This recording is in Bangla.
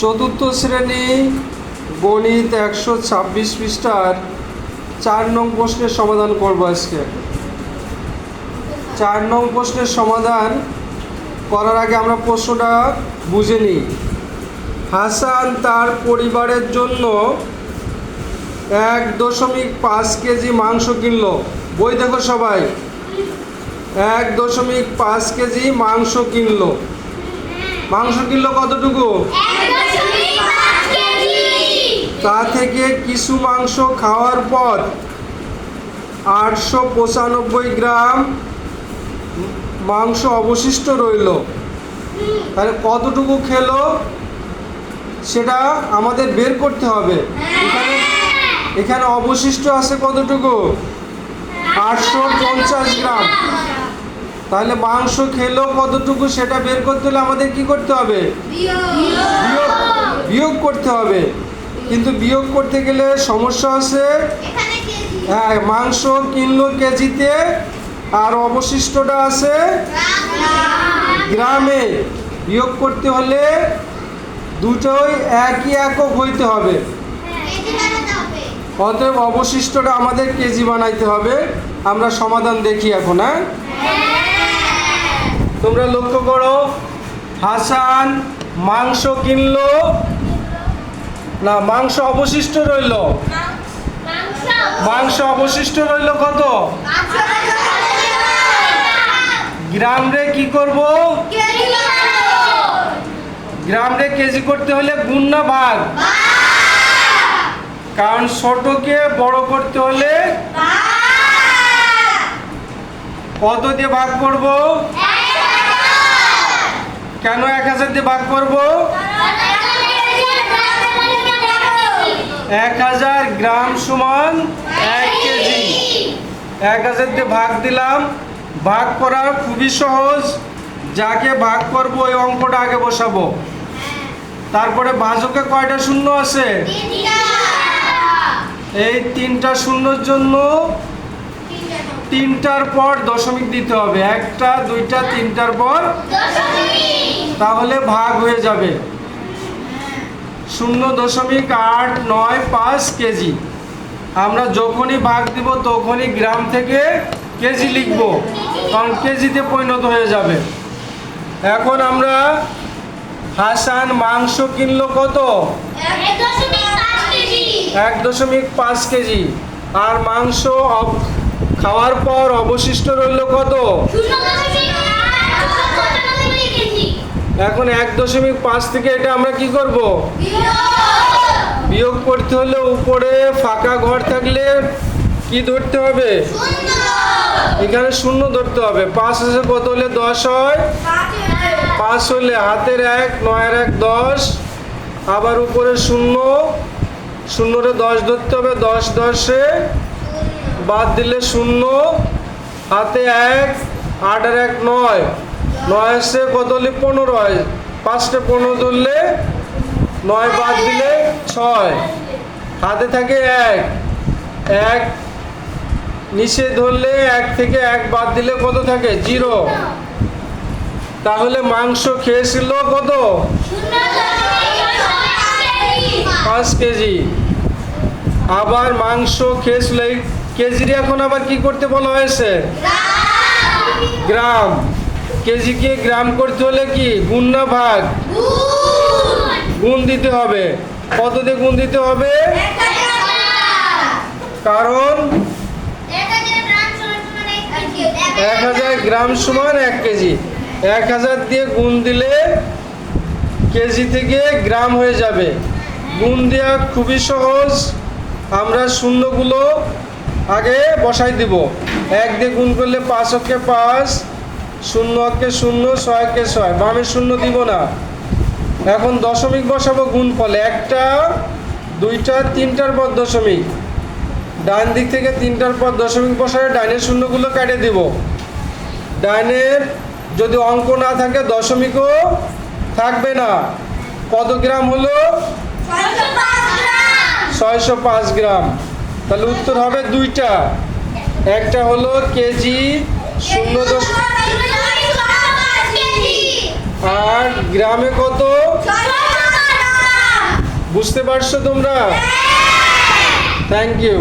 চতুর্থ শ্রেণি গণিত একশো ছাব্বিশ পৃষ্ঠার চার নং প্রশ্নের সমাধান করব আজকে। চার নং প্রশ্নের সমাধান করার আগে আমরা প্রশ্নটা বুঝে নিই। হাসান তার পরিবারের জন্য এক দশমিক পাঁচ কেজি মাংস কিনলো। বই দেখো সবাই। এক দশমিক পাঁচ কেজি মাংস কিনলো। মাংস কিনলো কতটুকু? তা থেকে কিছু মাংস খাওয়ার পর আটশো পঁচানব্বই গ্রাম মাংস অবশিষ্ট রইল। তাহলে কতটুকু খেলো সেটা আমাদের বের করতে হবে। এখানে এখানে অবশিষ্ট আছে কতটুকু? আটশো পঞ্চাশ গ্রাম। তাহলে মাংস খেলো কতটুকু সেটা বের করতে হলে আমাদের কি করতে হবে? বিয়োগ। বিয়োগ করতে হবে। কিন্তু বিয়োগ করতে গেলে সমস্যা আছে? হ্যাঁ মাংস কিনলো কেজিতে আর অবশিষ্টটা আছে? গ্রামে। বিয়োগ করতে হলে দুটোই একই একক হইতে হবে। অতএব অবশিষ্টটা আমাদের কেজি বানাইতে হবে। আমরা সমাধান দেখি এখন হ্যাঁ। তোমরা লক্ষ্য করো হাসান মাংস কিনলো। না মাংস অবশিষ্ট রইল। মাংস অবশিষ্ট রইল কত? গ্রাম রে কি করব? গ্রাম রে কেজি করতে হলে গুণ না ভাগ? কারণ ছোটকে বড় করতে হলে কত দিয়ে ভাগ করব? কেন এক হাজার দিয়ে ভাগ করব? এক হাজার গ্রাম সমান এক কেজি। এক হাজার দিয়ে ভাগ দিলাম। ভাগ করা খুবই সহজ। যাকে ভাগ করব ওই অঙ্কটা আগে বসাবো। তারপরে ভাজকে কয়টা শূন্য আছে? এই তিনটা শূন্যর জন্য তিনটার পর দশমিক দিতে হবে। একটা দুইটা তিনটার পর তাহলে ভাগ হয়ে যাবে। শূন্য দশমিক আট নয় পাঁচ কেজি। আমরা যখনই ভাগ দিব তখনই গ্রাম থেকে কেজি লিখব। কারণ কেজিতে পরিণত হয়ে যাবে। এখন আমরা হাসান মাংস কিনলো কত? এক দশমিক পাঁচ কেজি। আর মাংস খাওয়ার পর অবশিষ্ট রইল কত? এখন এক দশমিক পাঁচ থেকে এটা আমরা কি করব? বিয়োগ করতে হলে উপরে ফাঁকা ঘর থাকলে কি ধরতে হবে? এখানে শূন্য ধরতে হবে। পাঁচ হাজার কত হলে দশ হয়? পাঁচ হলে হাতের এক, নয়ের এক, দশ। আবার উপরে শূন্য। শূন্যরে দশ ধরতে হবে। দশ দশে বাদ দিলে শূন্য, হাতে এক আট আর এক নয়। নয় সে কত হলে পনেরো হয়। পাঁচটা পনেরো ধরলে নয় বাদ দিলে ছয়। হাতে থাকে এক। এক নিচে ধরলে এক থেকে এক বাদ দিলে কত থাকে? জিরো। তাহলে মাংস খেয়েছিল কত? পাঁচ কেজি। আবার মাংস খেয়েছিল কেজির এখন আবার কি করতে বলা হয়েছে? গ্রাম। কেজিকে গ্রাম করতে হলে কি? গুণ না ভাগ? গুণ দিতে হবে। কত দিয়ে গুণ দিতে হবে? কারণ এক হাজার গ্রাম সমান এক কেজি। এক হাজার দিয়ে গুণ দিলে কেজি থেকে গ্রাম হয়ে যাবে। গুণ দেওয়া খুবই সহজ। আমরা শূন্যগুলো আগে বসাই দিব। এক দিয়ে গুণ করলে পাঁচ অক্ষে পাঁচ শূন্য অক্ষে শূন্য ছয় অক্ষে ছয়। বামে শূন্য দিব না। এখন দশমিক বসাবো গুণ ফলে। একটা দুইটা তিনটার পর দশমিক। ডান দিক থেকে তিনটার পর দশমিক বসালে ডাইনের শূন্যগুলো কেটে দিব। ডাইনের যদি অঙ্ক না থাকে দশমিকও থাকবে না। কত গ্রাম হলো? ছয়শো পাঁচ গ্রাম। তাহলে উত্তর হবে দুইটা। একটা হলো কেজি শূন্য দশ আর গ্রামে কত? বুঝতে পারছ তোমরা? Thank you